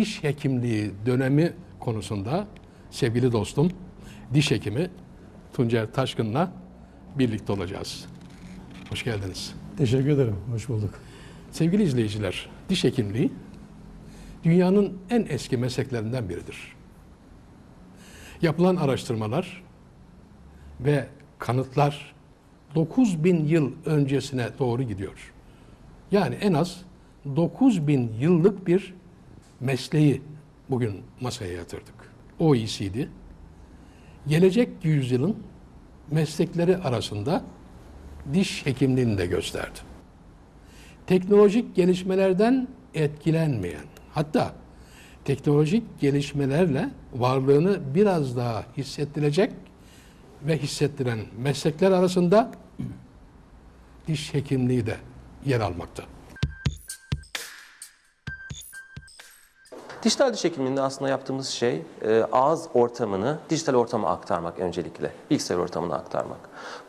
diş hekimliği dönemi konusunda sevgili dostum, diş hekimi Tuncer Taşkın'la birlikte olacağız. Hoş geldiniz. Teşekkür ederim. Hoş bulduk. Sevgili izleyiciler, diş hekimliği dünyanın en eski mesleklerinden biridir. Yapılan araştırmalar ve kanıtlar 9000 yıl öncesine doğru gidiyor. Yani en az 9000 yıllık bir mesleği bugün masaya yatırdık. OECD gelecek yüzyılın meslekleri arasında diş hekimliğini de gösterdi teknolojik gelişmelerden etkilenmeyen, hatta teknolojik gelişmelerle varlığını biraz daha hissettirecek ve hissettiren meslekler arasında diş hekimliği de yer almakta. Dijital diş hekimliğinde aslında yaptığımız şey e, ağız ortamını dijital ortama aktarmak öncelikle. Bilgisayar ortamına aktarmak.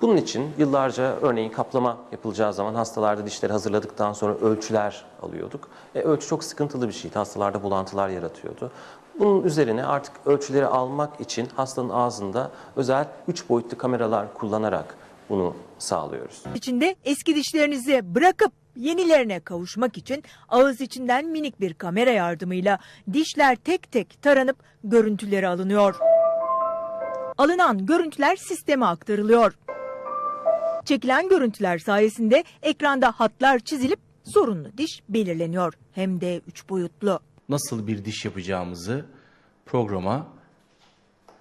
Bunun için yıllarca örneğin kaplama yapılacağı zaman hastalarda dişleri hazırladıktan sonra ölçüler alıyorduk. E, ölçü çok sıkıntılı bir şeydi. Hastalarda bulantılar yaratıyordu. Bunun üzerine artık ölçüleri almak için hastanın ağzında özel 3 boyutlu kameralar kullanarak bunu sağlıyoruz. İçinde eski dişlerinizi bırakıp yenilerine kavuşmak için ağız içinden minik bir kamera yardımıyla dişler tek tek taranıp görüntüleri alınıyor. Alınan görüntüler sisteme aktarılıyor. Çekilen görüntüler sayesinde ekranda hatlar çizilip sorunlu diş belirleniyor. Hem de üç boyutlu. nasıl bir diş yapacağımızı programa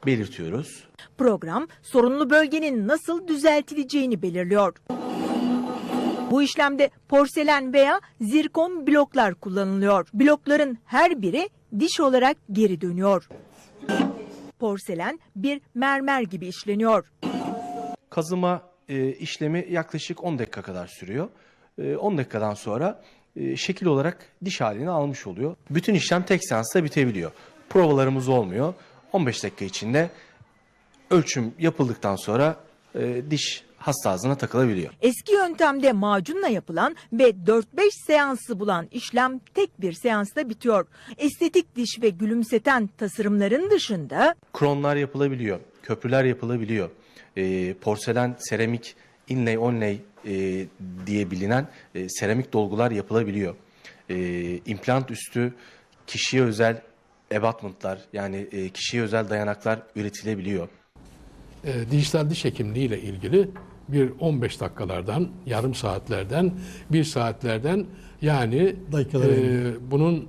belirtiyoruz. Program sorunlu bölgenin nasıl düzeltileceğini belirliyor. Bu işlemde porselen veya zirkon bloklar kullanılıyor. Blokların her biri diş olarak geri dönüyor. Porselen bir mermer gibi işleniyor. Kazıma e, işlemi yaklaşık 10 dakika kadar sürüyor. E, 10 dakikadan sonra e, şekil olarak diş halini almış oluyor. Bütün işlem tek seansta bitebiliyor. Provalarımız olmuyor. 15 dakika içinde ölçüm yapıldıktan sonra e, diş hasta ağzına takılabiliyor. Eski yöntemde macunla yapılan ve 4-5 seansı bulan işlem tek bir seansta bitiyor. Estetik diş ve gülümseten tasarımların dışında Kronlar yapılabiliyor, köprüler yapılabiliyor. E, porselen, seramik, inlay, onlay e, diye bilinen e, seramik dolgular yapılabiliyor. E, implant üstü kişiye özel abutmentlar yani e, kişiye özel dayanaklar üretilebiliyor. e, dijital diş hekimliği ile ilgili bir 15 dakikalardan, yarım saatlerden, bir saatlerden yani e, bunun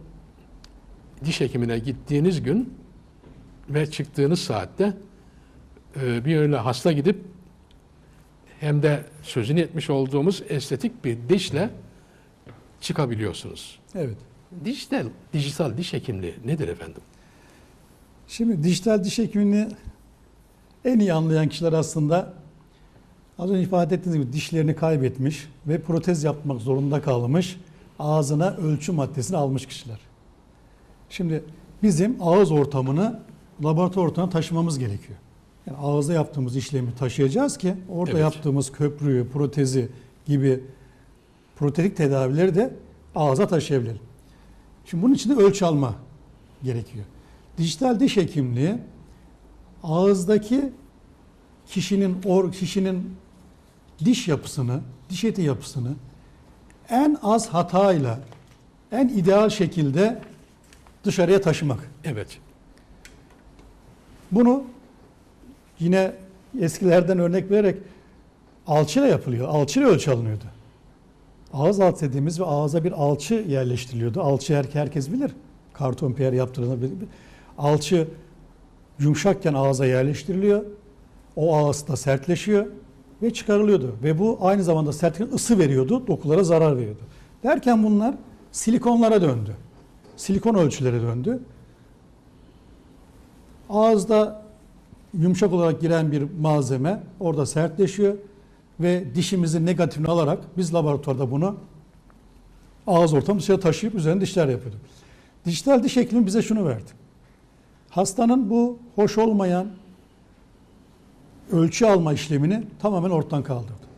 diş hekimine gittiğiniz gün ve çıktığınız saatte e, bir öyle hasta gidip hem de sözünü etmiş olduğumuz estetik bir dişle çıkabiliyorsunuz. Evet. Dijital, dijital diş hekimliği nedir efendim? Şimdi dijital diş hekimliğini en iyi anlayan kişiler aslında az önce ifade ettiğiniz gibi dişlerini kaybetmiş ve protez yapmak zorunda kalmış ağzına ölçü maddesini almış kişiler. Şimdi bizim ağız ortamını laboratuvar ortamına taşımamız gerekiyor. Yani ağızda yaptığımız işlemi taşıyacağız ki orada Evet. yaptığımız köprüyü, protezi gibi protetik tedavileri de ağza taşıyabilirim. Şimdi bunun için de ölçü alma gerekiyor. Dijital diş hekimliği ağızdaki kişinin or kişinin diş yapısını, diş eti yapısını en az hatayla, en ideal şekilde dışarıya taşımak. Evet. Bunu yine eskilerden örnek vererek alçıyla yapılıyor. Alçıyla ölçü alınıyordu. Ağız alt dediğimiz ve ağza bir alçı yerleştiriliyordu. Alçı her, herkes bilir. Karton piyer yaptırılabilir. Alçı yumuşakken ağza yerleştiriliyor. O ağız da sertleşiyor ve çıkarılıyordu. Ve bu aynı zamanda sertliğe ısı veriyordu, dokulara zarar veriyordu. Derken bunlar silikonlara döndü. Silikon ölçülere döndü. Ağızda yumuşak olarak giren bir malzeme orada sertleşiyor ve dişimizin negatifini alarak biz laboratuvarda bunu ağız ortamı dışarı taşıyıp üzerine dişler yapıyorduk. Dijital diş hekimi bize şunu verdi. Hastanın bu hoş olmayan ölçü alma işlemini tamamen ortadan kaldırdı.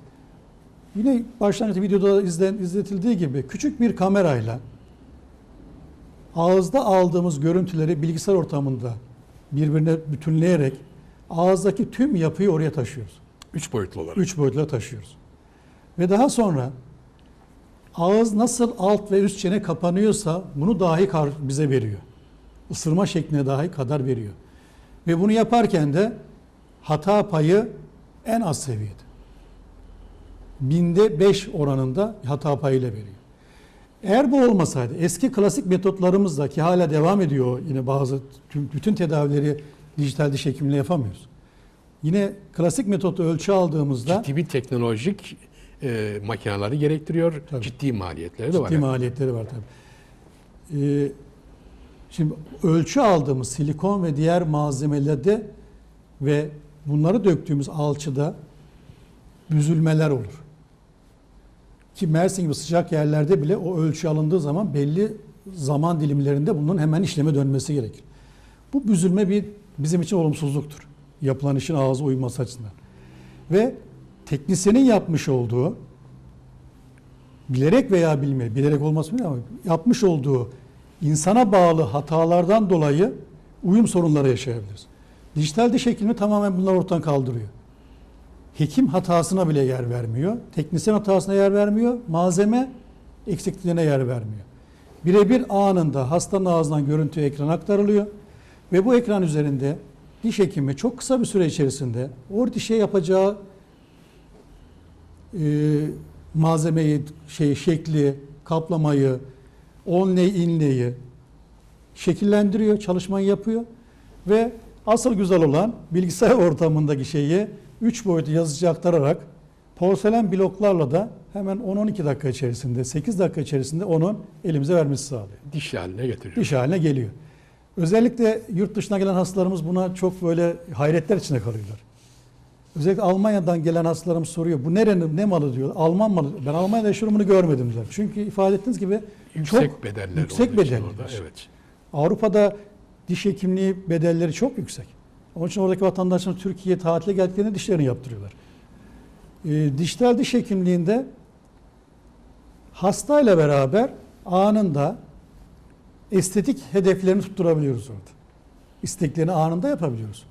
Yine başlangıçta videoda izlen, izletildiği gibi küçük bir kamerayla ağızda aldığımız görüntüleri bilgisayar ortamında birbirine bütünleyerek ağızdaki tüm yapıyı oraya taşıyoruz. Üç boyutlu olarak. Üç boyutla taşıyoruz. Ve daha sonra ağız nasıl alt ve üst çene kapanıyorsa bunu dahi bize veriyor. Isırma şekline dahi kadar veriyor. Ve bunu yaparken de hata payı en az seviyede. Binde 5 oranında hata payıyla veriyor. Eğer bu olmasaydı eski klasik metotlarımızda ki hala devam ediyor yine bazı tüm- bütün tedavileri dijital diş hekimliği yapamıyoruz. Yine klasik metotu ölçü aldığımızda Ciddi bir teknolojik e, makineleri gerektiriyor. Tabii. Ciddi maliyetleri de var. Ciddi maliyetleri var tabii. Ee, şimdi ölçü aldığımız silikon ve diğer malzemelerde ve bunları döktüğümüz alçıda büzülmeler olur. Ki Mersin gibi sıcak yerlerde bile o ölçü alındığı zaman belli zaman dilimlerinde bunun hemen işleme dönmesi gerekir. Bu büzülme bir bizim için olumsuzluktur. Yapılan işin ağza uyması açısından. Ve teknisyenin yapmış olduğu bilerek veya bilmeyerek, bilerek olması bilmiyorum ama yapmış olduğu insana bağlı hatalardan dolayı uyum sorunları yaşayabiliriz. Dijital diş hekimi tamamen bunları ortadan kaldırıyor. Hekim hatasına bile yer vermiyor. Teknisyen hatasına yer vermiyor. Malzeme eksikliğine yer vermiyor. Birebir anında hastanın ağzından görüntü ekrana aktarılıyor. Ve bu ekran üzerinde diş hekimi çok kısa bir süre içerisinde o dişe yapacağı e, malzemeyi, şey, şekli, kaplamayı, onlay, inlay'i şekillendiriyor, çalışmayı yapıyor ve asıl güzel olan bilgisayar ortamındaki şeyi 3 boyutlu yazıcı aktararak porselen bloklarla da hemen 10-12 dakika içerisinde, 8 dakika içerisinde onu elimize vermesi sağlıyor. Diş haline getiriyor. İş haline geliyor. Özellikle yurt dışına gelen hastalarımız buna çok böyle hayretler içinde kalıyorlar. Özellikle Almanya'dan gelen hastalarımız soruyor. Bu nerenin ne malı diyor. Alman malı. Ben Almanya'da yaşıyorum bunu görmedim diyor. Çünkü ifade ettiğiniz gibi Yüksek çok bedeller yüksek bedeller. orada, Evet. Avrupa'da diş hekimliği bedelleri çok yüksek. Onun için oradaki vatandaşlar Türkiye'ye tatile geldiklerinde dişlerini yaptırıyorlar. Ee, dijital diş hekimliğinde hastayla beraber anında estetik hedeflerini tutturabiliyoruz orada. İsteklerini anında yapabiliyoruz.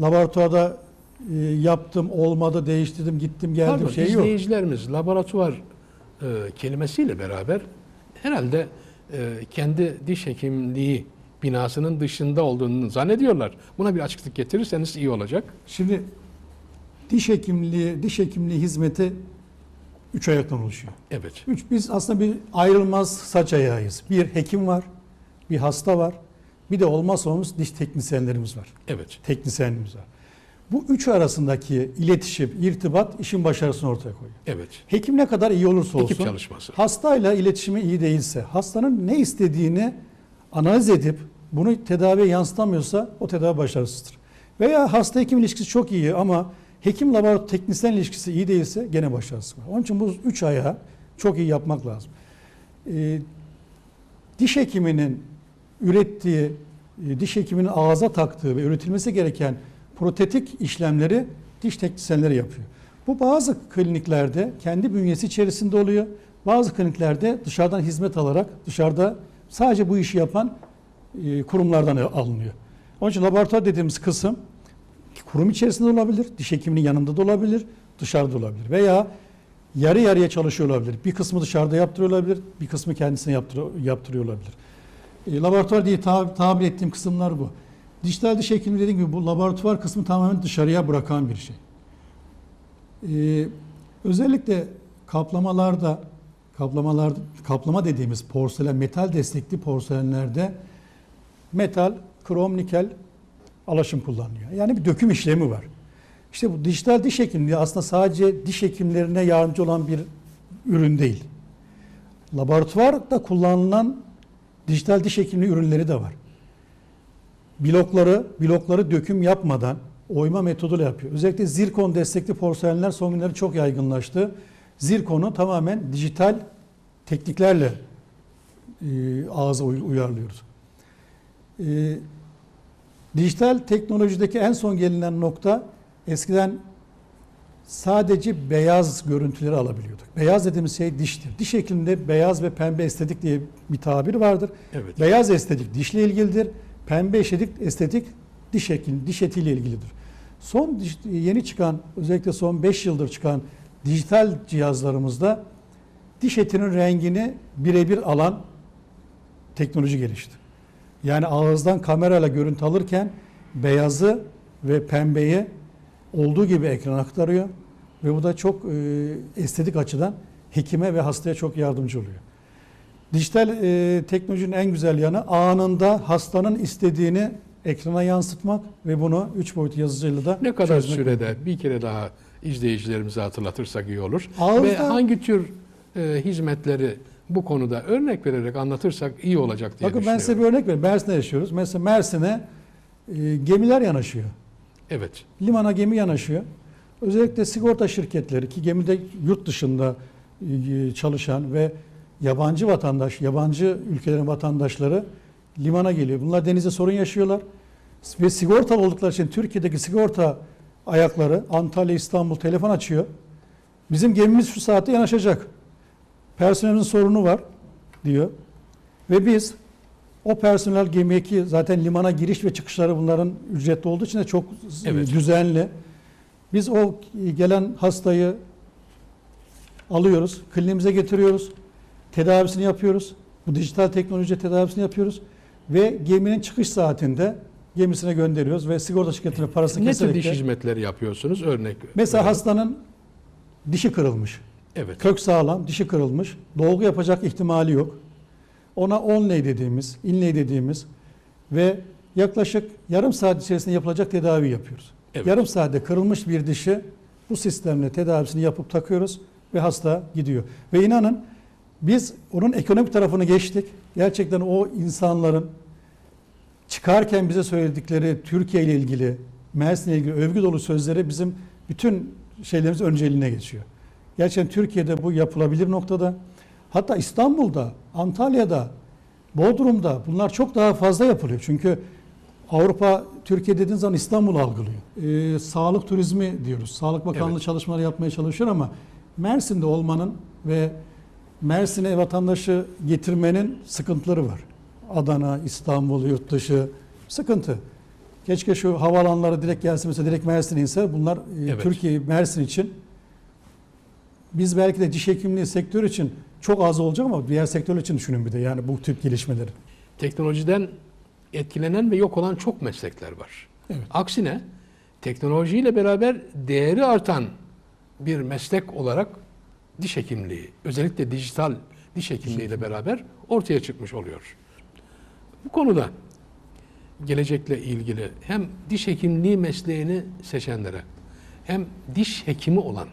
Laboratuvarda e, yaptım, olmadı, değiştirdim, gittim, geldim Pardon, şey yok. izleyicilerimiz laboratuvar e, kelimesiyle beraber herhalde e, kendi diş hekimliği binasının dışında olduğunu zannediyorlar. Buna bir açıklık getirirseniz iyi olacak. Şimdi diş hekimliği, diş hekimliği hizmeti üç ayaktan oluşuyor. Evet. Üç, biz aslında bir ayrılmaz saç ayağıyız. Bir hekim var, bir hasta var, bir de olmazsa olmaz diş teknisyenlerimiz var. Evet. Teknisyenimiz var. Bu üç arasındaki iletişim, irtibat işin başarısını ortaya koyuyor. Evet. Hekim ne kadar iyi olursa olsun, Ekip çalışması. hastayla iletişimi iyi değilse, hastanın ne istediğini analiz edip bunu tedaviye yansıtamıyorsa o tedavi başarısızdır. Veya hasta hekim ilişkisi çok iyi ama hekim laboratuvar teknisyen ilişkisi iyi değilse gene başarısız. Onun için bu üç ayağı çok iyi yapmak lazım. Ee, diş hekiminin ürettiği, e, diş hekiminin ağza taktığı ve üretilmesi gereken protetik işlemleri diş teknisyenleri yapıyor. Bu bazı kliniklerde kendi bünyesi içerisinde oluyor. Bazı kliniklerde dışarıdan hizmet alarak dışarıda sadece bu işi yapan e, kurumlardan alınıyor. Onun için laboratuvar dediğimiz kısım kurum içerisinde olabilir, diş hekiminin yanında da olabilir, dışarıda olabilir. Veya yarı yarıya çalışıyor olabilir. Bir kısmı dışarıda yaptırıyor olabilir, bir kısmı kendisine yaptırıyor, olabilir. E, laboratuvar diye ta- tabir ettiğim kısımlar bu. Dijital diş hekimliği dediğim gibi bu laboratuvar kısmı tamamen dışarıya bırakan bir şey. E, özellikle kaplamalarda, kaplamalar, kaplama dediğimiz porselen, metal destekli porselenlerde metal, krom, nikel alaşım kullanılıyor. Yani bir döküm işlemi var. İşte bu dijital diş hekimliği aslında sadece diş hekimlerine yardımcı olan bir ürün değil. Laboratuvarda kullanılan dijital diş hekimliği ürünleri de var. Blokları, blokları döküm yapmadan oyma metoduyla yapıyor. Özellikle zirkon destekli porselenler son günlerde çok yaygınlaştı. Zirkonu tamamen dijital tekniklerle e, ağza uy- uyarlıyoruz. E, dijital teknolojideki en son gelinen nokta eskiden sadece beyaz görüntüleri alabiliyorduk. Beyaz dediğimiz şey diştir. Diş hekiminde beyaz ve pembe estetik diye bir tabir vardır. Evet. Beyaz estetik dişle ilgilidir. Pembe estetik, estetik diş hekim, diş etiyle ilgilidir. Son yeni çıkan özellikle son 5 yıldır çıkan dijital cihazlarımızda diş etinin rengini birebir alan teknoloji gelişti. Yani ağızdan kamerayla görüntü alırken beyazı ve pembeyi olduğu gibi ekrana aktarıyor ve bu da çok e, estetik açıdan hekime ve hastaya çok yardımcı oluyor. Dijital e, teknolojinin en güzel yanı anında hastanın istediğini ekrana yansıtmak ve bunu 3 boyutlu yazıcıyla da Ne kadar çözmek. sürede bir kere daha izleyicilerimize hatırlatırsak iyi olur. Ağızda- Ve hangi tür e, hizmetleri bu konuda örnek vererek anlatırsak iyi olacak diye Bakın ben size bir örnek vereyim. Mersin'de yaşıyoruz. Mesela Mersin'e e, gemiler yanaşıyor. Evet. limana gemi yanaşıyor. Özellikle sigorta şirketleri ki gemide yurt dışında e, çalışan ve yabancı vatandaş, yabancı ülkelerin vatandaşları limana geliyor. Bunlar denize sorun yaşıyorlar. Ve sigortalı oldukları için Türkiye'deki sigorta ayakları Antalya, İstanbul telefon açıyor. Bizim gemimiz şu saatte yanaşacak. Personelin sorunu var diyor. Ve biz o personel gemiye ki zaten limana giriş ve çıkışları bunların ücretli olduğu için de çok Evet. düzenli. Biz o gelen hastayı alıyoruz, kliniğimize getiriyoruz, tedavisini yapıyoruz. Bu dijital teknoloji tedavisini yapıyoruz ve geminin çıkış saatinde gemisine gönderiyoruz ve sigorta şirketine parasını Ne tür keserek diş de- hizmetleri yapıyorsunuz? Örnek. Mesela verelim. hastanın dişi kırılmış. Evet. Kök sağlam, dişi kırılmış. Dolgu yapacak ihtimali yok. Ona onlay dediğimiz, inlay dediğimiz ve yaklaşık yarım saat içerisinde yapılacak tedavi yapıyoruz. Evet. Yarım saatte kırılmış bir dişi bu sistemle tedavisini yapıp takıyoruz ve hasta gidiyor. Ve inanın biz onun ekonomik tarafını geçtik. Gerçekten o insanların çıkarken bize söyledikleri Türkiye ile ilgili, Mersin ile ilgili övgü dolu sözleri bizim bütün şeylerimiz önceliğine geçiyor. Gerçekten Türkiye'de bu yapılabilir noktada. Hatta İstanbul'da, Antalya'da, Bodrum'da bunlar çok daha fazla yapılıyor. Çünkü Avrupa, Türkiye dediğiniz zaman İstanbul algılıyor. Ee, sağlık turizmi diyoruz. Sağlık Bakanlığı Evet. çalışmalar yapmaya çalışıyor ama Mersin'de olmanın ve Mersin'e vatandaşı getirmenin sıkıntıları var. Adana, İstanbul, yurt dışı sıkıntı. Keşke şu havalanlara direkt gelsin mesela direkt Mersin'e inse bunlar e, Evet. Türkiye, Mersin için biz belki de diş hekimliği sektör için çok az olacak ama diğer sektörler için düşünün bir de yani bu tip gelişmeleri. Teknolojiden etkilenen ve yok olan çok meslekler var. Evet. Aksine teknolojiyle beraber değeri artan bir meslek olarak diş hekimliği, özellikle dijital diş hekimliğiyle beraber ortaya çıkmış oluyor. Bu konuda gelecekle ilgili hem diş hekimliği mesleğini seçenlere hem diş hekimi olan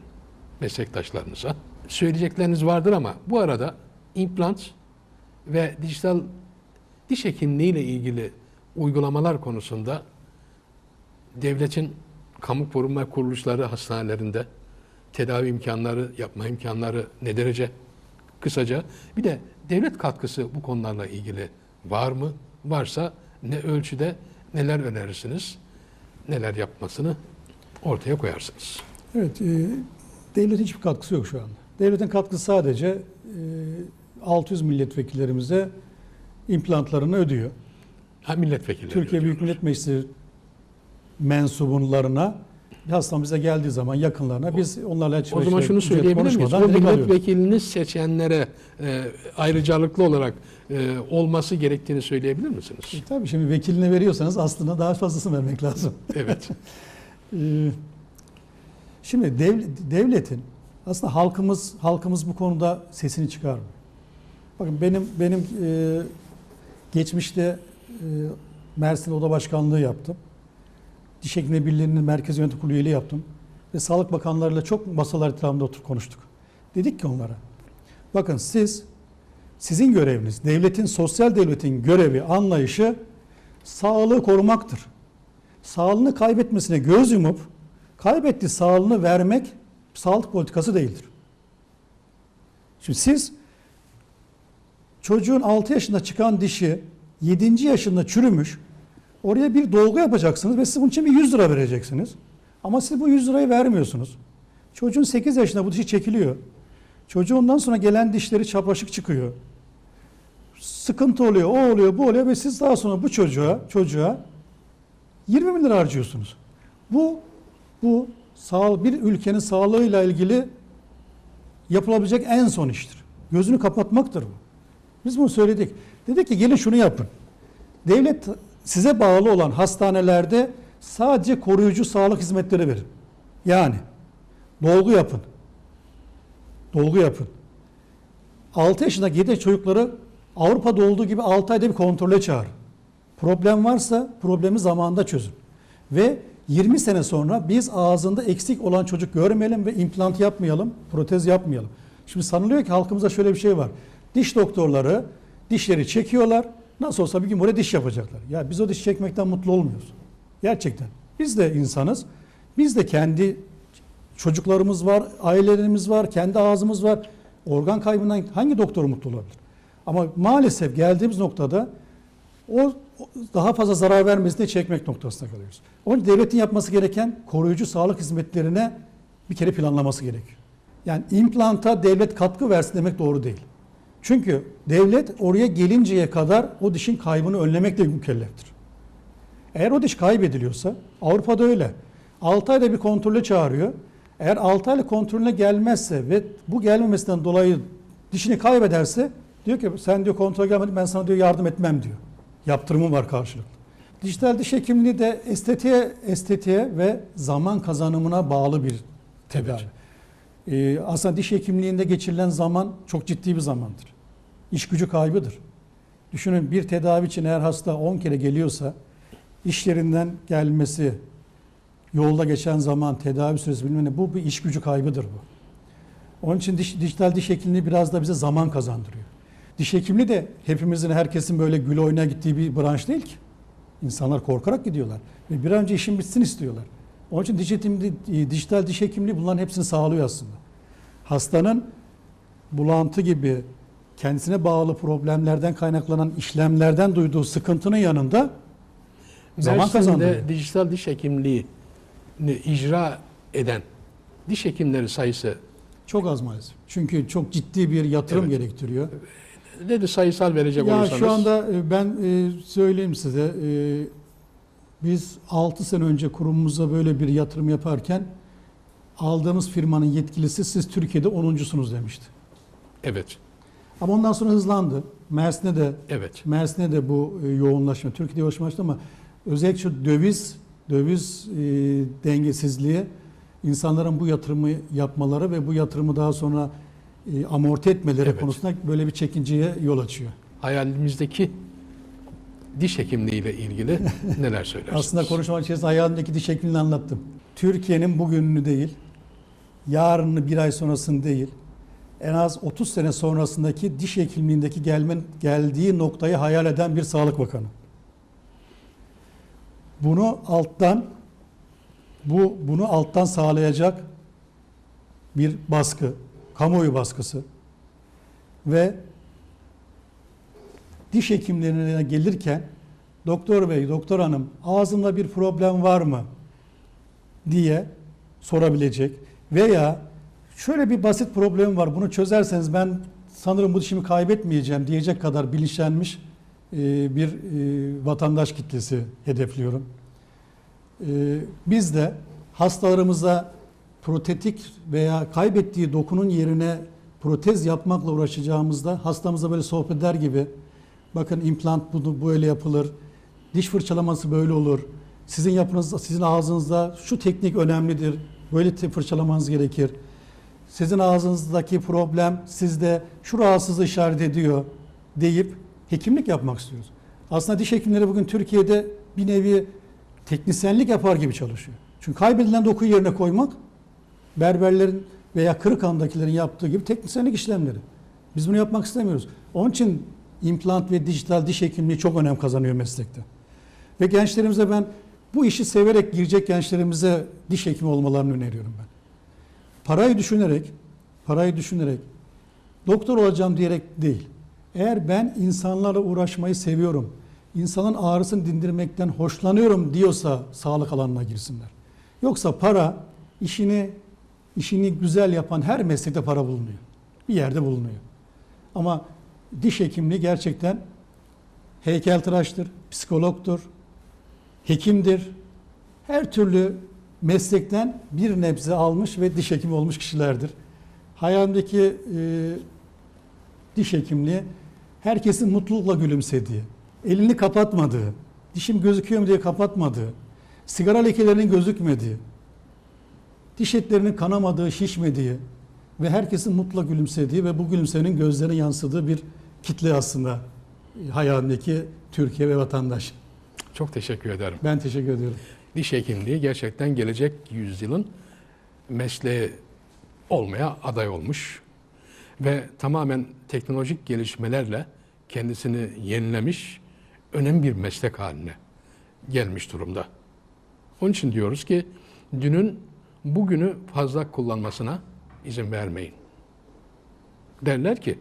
meslektaşlarınıza söyleyecekleriniz vardır ama bu arada implant ve dijital diş hekimliği ile ilgili uygulamalar konusunda devletin kamu koruma kuruluşları hastanelerinde tedavi imkanları, yapma imkanları ne derece? Kısaca bir de devlet katkısı bu konularla ilgili var mı? Varsa ne ölçüde neler önerirsiniz? Neler yapmasını ortaya koyarsınız. Evet, e, devletin hiçbir katkısı yok şu anda. Devletin katkısı sadece e, 600 milletvekillerimize implantlarını ödüyor. Ha milletvekilleri. Türkiye Büyük Millet Meclisi mensubunlarına hastam bize geldiği zaman yakınlarına biz onlarla hiç O zaman işte şunu söyleyebilir miyiz? konuşmadan O direkt alıyoruz. milletvekilini seçenlere e, ayrıcalıklı olarak e, olması gerektiğini söyleyebilir misiniz? E, Tabii şimdi vekiline veriyorsanız aslında daha fazlasını vermek lazım. Evet. Ee, Şimdi dev- devletin aslında halkımız halkımız bu konuda sesini çıkarmıyor. Bakın benim benim e, geçmişte e, Mersin Oda Başkanlığı yaptım. Diş Hekimleri Birliği'nin Merkez Yönetim Kurulu üyeliği yaptım. Ve Sağlık Bakanlarıyla çok masalar etrafında oturup konuştuk. Dedik ki onlara, bakın siz, sizin göreviniz, devletin, sosyal devletin görevi, anlayışı sağlığı korumaktır sağlığını kaybetmesine göz yumup kaybettiği sağlığını vermek sağlık politikası değildir. Şimdi siz çocuğun 6 yaşında çıkan dişi 7. yaşında çürümüş oraya bir dolgu yapacaksınız ve siz bunun için bir 100 lira vereceksiniz. Ama siz bu 100 lirayı vermiyorsunuz. Çocuğun 8 yaşında bu dişi çekiliyor. Çocuğu ondan sonra gelen dişleri çapraşık çıkıyor. Sıkıntı oluyor, o oluyor, bu oluyor ve siz daha sonra bu çocuğa, çocuğa 20 bin lira harcıyorsunuz. Bu, bu sağ, bir ülkenin sağlığıyla ilgili yapılabilecek en son iştir. Gözünü kapatmaktır bu. Biz bunu söyledik. Dedik ki gelin şunu yapın. Devlet size bağlı olan hastanelerde sadece koruyucu sağlık hizmetleri verin. Yani dolgu yapın. Dolgu yapın. 6 yaşındaki 7 çocukları Avrupa'da olduğu gibi 6 ayda bir kontrole çağır. Problem varsa problemi zamanında çözün. Ve 20 sene sonra biz ağzında eksik olan çocuk görmeyelim ve implant yapmayalım, protez yapmayalım. Şimdi sanılıyor ki halkımızda şöyle bir şey var. Diş doktorları dişleri çekiyorlar. Nasıl olsa bir gün buraya diş yapacaklar. Ya biz o diş çekmekten mutlu olmuyoruz. Gerçekten. Biz de insanız. Biz de kendi çocuklarımız var, ailelerimiz var, kendi ağzımız var. Organ kaybından hangi doktor mutlu olabilir? Ama maalesef geldiğimiz noktada o daha fazla zarar vermesini çekmek noktasına kalıyoruz. Onun için devletin yapması gereken koruyucu sağlık hizmetlerine bir kere planlaması gerekiyor. Yani implanta devlet katkı versin demek doğru değil. Çünkü devlet oraya gelinceye kadar o dişin kaybını önlemekle mükelleftir. Eğer o diş kaybediliyorsa Avrupa'da öyle. 6 ayda bir kontrole çağırıyor. Eğer 6 aylık kontrolüne gelmezse ve bu gelmemesinden dolayı dişini kaybederse diyor ki sen diyor kontrol gelmedin ben sana diyor yardım etmem diyor. Yaptırımı var karşılıklı. Dijital diş hekimliği de estetiğe, estetiğe ve zaman kazanımına bağlı bir tedavi. Ee, aslında diş hekimliğinde geçirilen zaman çok ciddi bir zamandır. İş gücü kaybıdır. Düşünün bir tedavi için eğer hasta 10 kere geliyorsa iş yerinden gelmesi, yolda geçen zaman, tedavi süresi bilmem ne bu bir iş gücü kaybıdır bu. Onun için diş, dijital diş hekimliği biraz da bize zaman kazandırıyor. Diş hekimliği de hepimizin, herkesin böyle gül oynaya gittiği bir branş değil ki. İnsanlar korkarak gidiyorlar. Ve bir an önce işin bitsin istiyorlar. Onun için hekimliği, dijital diş hekimliği bunların hepsini sağlıyor aslında. Hastanın bulantı gibi kendisine bağlı problemlerden kaynaklanan işlemlerden duyduğu sıkıntının yanında zaman Mersin'de kazandırıyor. dijital diş hekimliğini icra eden diş hekimleri sayısı Çok az maalesef. Çünkü çok ciddi bir yatırım Evet. gerektiriyor. nedir sayısal verecek Ya olursanız? şu anda e, ben e, söyleyeyim size e, biz 6 sene önce kurumumuza böyle bir yatırım yaparken aldığımız firmanın yetkilisi siz Türkiye'de 10.sunuz demişti. Evet, Ama ondan sonra hızlandı. Mersin'e de evet. Mersin'e de bu e, yoğunlaşma, Türkiye'de yoğunlaştı ama özellikle şu döviz döviz e, dengesizliği insanların bu yatırımı yapmaları ve bu yatırımı daha sonra e, amorti etmeleri Evet. konusunda böyle bir çekinceye yol açıyor. Hayalimizdeki diş hekimliğiyle ilgili neler söylersiniz? Aslında konuşma içerisinde hayalimdeki diş hekimliğini anlattım. Türkiye'nin bugününü değil, yarını bir ay sonrasını değil, en az 30 sene sonrasındaki diş hekimliğindeki gelmen, geldiği noktayı hayal eden bir sağlık bakanı. Bunu alttan bu bunu alttan sağlayacak bir baskı, kamuoyu baskısı ve diş hekimlerine gelirken doktor bey, doktor hanım ağzımda bir problem var mı diye sorabilecek veya şöyle bir basit problem var bunu çözerseniz ben sanırım bu dişimi kaybetmeyeceğim diyecek kadar bilinçlenmiş e, bir e, vatandaş kitlesi hedefliyorum. E, Biz de hastalarımıza protetik veya kaybettiği dokunun yerine protez yapmakla uğraşacağımızda hastamıza böyle sohbet eder gibi bakın implant bunu böyle yapılır. Diş fırçalaması böyle olur. Sizin yapınız, sizin ağzınızda şu teknik önemlidir. Böyle fırçalamanız gerekir. Sizin ağzınızdaki problem sizde şu rahatsızlığı işaret ediyor deyip hekimlik yapmak istiyoruz. Aslında diş hekimleri bugün Türkiye'de bir nevi teknisyenlik yapar gibi çalışıyor. Çünkü kaybedilen dokuyu yerine koymak berberlerin veya Kırıkhan'dakilerin yaptığı gibi teknisyenlik işlemleri. Biz bunu yapmak istemiyoruz. Onun için implant ve dijital diş hekimliği çok önem kazanıyor meslekte. Ve gençlerimize ben bu işi severek girecek gençlerimize diş hekimi olmalarını öneriyorum ben. Parayı düşünerek, parayı düşünerek doktor olacağım diyerek değil. Eğer ben insanlarla uğraşmayı seviyorum, insanın ağrısını dindirmekten hoşlanıyorum diyorsa sağlık alanına girsinler. Yoksa para işini işini güzel yapan her meslekte para bulunuyor. Bir yerde bulunuyor. Ama diş hekimliği gerçekten heykeltıraştır, psikologtur, hekimdir. Her türlü meslekten bir nebze almış ve diş hekimi olmuş kişilerdir. Hayalimdeki e, diş hekimliği herkesin mutlulukla gülümsediği, elini kapatmadığı, dişim gözüküyor mu diye kapatmadığı, sigara lekelerinin gözükmediği, diş etlerinin kanamadığı, şişmediği ve herkesin mutlu gülümsediği ve bu gülümsemenin gözlerine yansıdığı bir kitle aslında hayalimdeki Türkiye ve vatandaş. Çok teşekkür ederim. Ben teşekkür ediyorum. Diş hekimliği gerçekten gelecek yüzyılın mesleği olmaya aday olmuş ve tamamen teknolojik gelişmelerle kendisini yenilemiş, önemli bir meslek haline gelmiş durumda. Onun için diyoruz ki dünün bugünü fazla kullanmasına izin vermeyin. Derler ki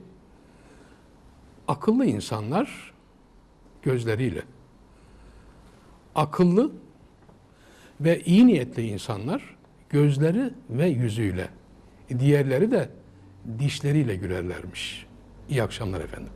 akıllı insanlar gözleriyle, akıllı ve iyi niyetli insanlar gözleri ve yüzüyle, diğerleri de dişleriyle gülerlermiş. İyi akşamlar efendim.